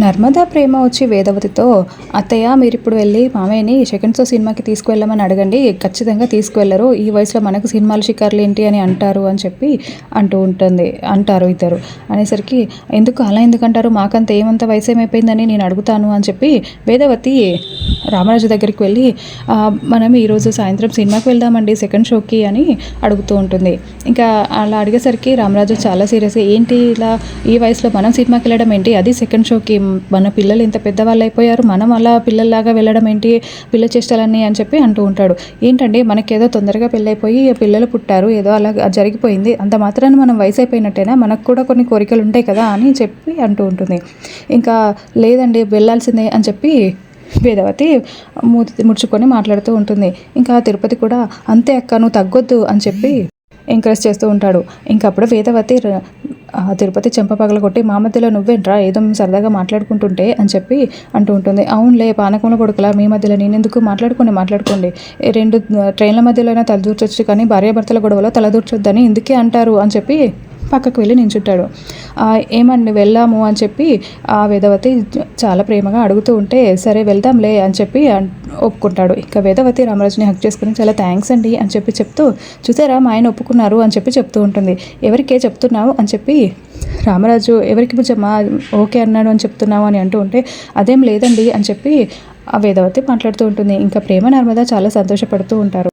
నర్మదా ప్రేమ వచ్చి వేదవతితో అత్తయ్య మీరు ఇప్పుడు వెళ్ళి మామయ్యని సెకండ్ షో సినిమాకి తీసుకువెళ్ళమని అడగండి. ఖచ్చితంగా తీసుకువెళ్ళరు. ఈ వయసులో మనకు సినిమాలు షికార్లు ఏంటి అని అంటారు అని చెప్పి అంటూ ఉంటుంది. అంటారు ఇద్దరు. అనేసరికి ఎందుకు అలా ఎందుకంటారు? మాకంత ఏమంత వయసు ఏమైపోయిందని నేను అడుగుతాను అని చెప్పి వేదవతి రామరాజు దగ్గరికి వెళ్ళి మనం ఈరోజు సాయంత్రం సినిమాకి వెళ్దామండి సెకండ్ షోకి అని అడుగుతూ ఉంటుంది. ఇంకా అలా అడిగేసరికి రామరాజు చాలా సీరియస్గా ఏంటి ఇలా ఈ వయసులో మనం సినిమాకి వెళ్ళడం ఏంటి? అది సెకండ్ షోకి మన పిల్లలు ఇంత పెద్దవాళ్ళు అయిపోయారు మనం అలా పిల్లల్లాగా వెళ్ళడం ఏంటి పిల్ల చేష్టాలని అని చెప్పి అంటూ ఉంటాడు. ఏంటండి మనకేదో తొందరగా పెళ్ళైపోయి పిల్లలు పుట్టారు ఏదో అలా జరిగిపోయింది అంత మాత్రాన్ని మనం వయసు అయిపోయినట్టేనా మనకు కూడా కొన్ని కోరికలు ఉంటాయి కదా అని చెప్పి అంటూ ఉంటుంది. ఇంకా లేదండి వెళ్ళాల్సిందే అని చెప్పి వేదవతి మూతి ముడుచుకొని మాట్లాడుతూ ఉంటుంది. ఇంకా తిరుపతి కూడా అంతే అక్క నువ్వు తగ్గొద్దు అని చెప్పి ఎంకరేజ్ చేస్తూ ఉంటాడు. ఇంకా అప్పుడు వేదవతి తిరుపతి చెంప పగలగొట్టి మా మధ్యలో నువ్వేంట్రా? ఏదో మేము సరదాగా మాట్లాడుకుంటుంటే అని చెప్పి అంటూ ఉంటుంది. అవునులే పానకంలో కొడుకులా? మీ మధ్యలో నేనెందుకు? మాట్లాడుకోండి మాట్లాడుకోండి. రెండు ట్రైన్ల మధ్యలో అయినా తలదూర్చొచ్చు కానీ భార్యాభర్తల గొడవలో తలదూర్చొద్దని ఎందుకే అంటారు? అని చెప్పి పక్కకు వెళ్ళి నించుంటాడు. ఏమండి వెళ్ళాము అని చెప్పి ఆ వేదవతి చాలా ప్రేమగా అడుగుతూ ఉంటే సరే వెళ్దాంలే అని చెప్పి ఒప్పుకుంటాడు. ఇంకా వేదవతి రామరాజుని హక్ చేసుకుని చాలా థ్యాంక్స్ అండి అని చెప్పి చెప్తూ చూసారా మా ఆయన ఒప్పుకున్నారు అని చెప్పి చెప్తూ ఉంటుంది. ఎవరికే చెప్తున్నావు అని చెప్పి రామరాజు ఎవరికి బుజ్జమ్మా ఓకే అన్నాడు అని చెప్తున్నావు అని అంటూ ఉంటే అదేం లేదండి అని చెప్పి ఆ వేదవతి మాట్లాడుతూ ఉంటుంది. ఇంకా ప్రేమ నర్మద చాలా సంతోషపడుతూ ఉంటారు.